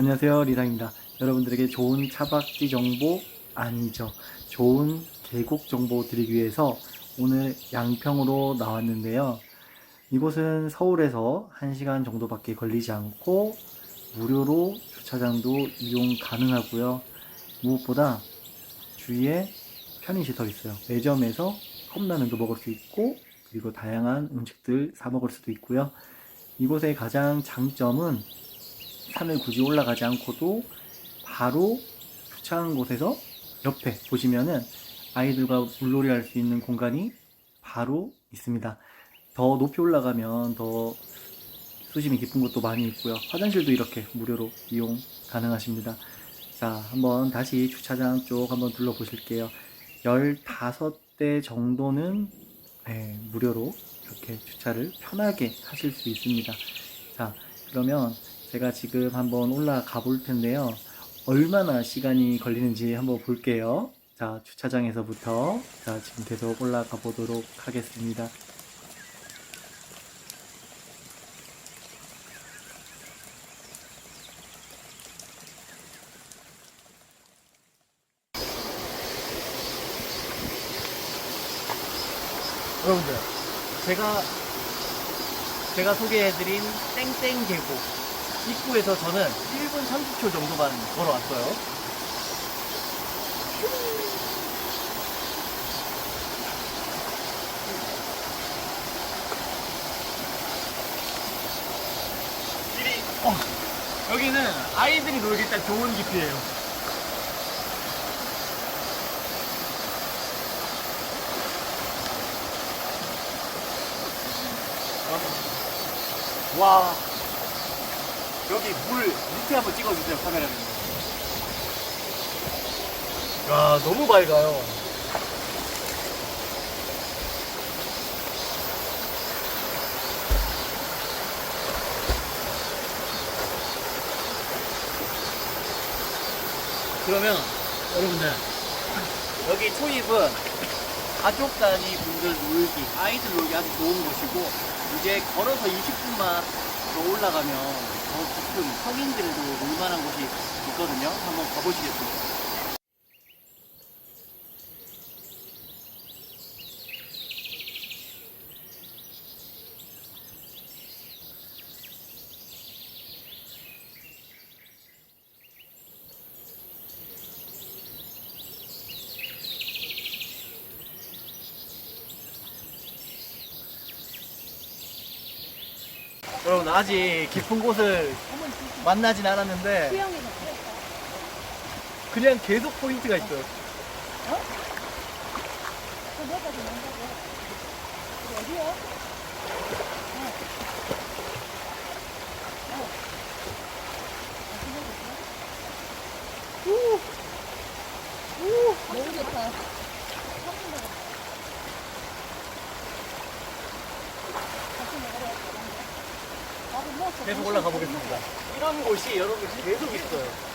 안녕하세요. 리상입니다. 여러분들에게 좋은 차박지 정보 아니죠. 좋은 계곡 정보 드리기 위해서 오늘 양평으로 나왔는데요. 이곳은 서울에서 1시간 정도밖에 걸리지 않고 무료로 주차장도 이용 가능하고요. 무엇보다 주위에 편의시설 있어요. 매점에서 컵라면도 먹을 수 있고 그리고 다양한 음식들 사 먹을 수도 있고요. 이곳의 가장 장점은 산을 굳이 올라가지 않고도 바로 주차한 곳에서 옆에 보시면은 아이들과 물놀이 할 수 있는 공간이 바로 있습니다. 더 높이 올라가면 더 수심이 깊은 곳도 많이 있고요. 화장실도 이렇게 무료로 이용 가능하십니다. 자, 한번 다시 주차장 쪽 한번 둘러보실게요. 15대 정도는 네, 무료로 이렇게 주차를 편하게 하실 수 있습니다. 자, 그러면 제가 지금 한번 올라가 볼 텐데요. 얼마나 시간이 걸리는지 한번 볼게요. 자, 주차장에서부터 자, 지금 계속 올라가 보도록 하겠습니다. 여러분들, 제가 제가 소개해드린 땡땡 계곡 입구에서 저는 1분 30초 정도만 걸어왔어요. 어, 여기는 아이들이 놀기 딱 좋은 깊이에요. 와, 여기 물 밑에 한번 찍어주세요, 카메라맨. 야, 너무 밝아요. 그러면 여러분들 여기 초입은 가족 단위 분들 놀기, 아이들 놀기 아주 좋은 곳이고 이제 걸어서 20분만 더 올라가면 더 깊은 성인들도 놀만한 곳이 있거든요. 한번 가보시겠습니다. 여러분 아직 깊은 곳을 만나진 않았는데 그냥 계속 포인트가 있어요. 어디야? 너무 좋다. 계속 올라가 보겠습니다. 이런 곳이 여러분 계속 있어요.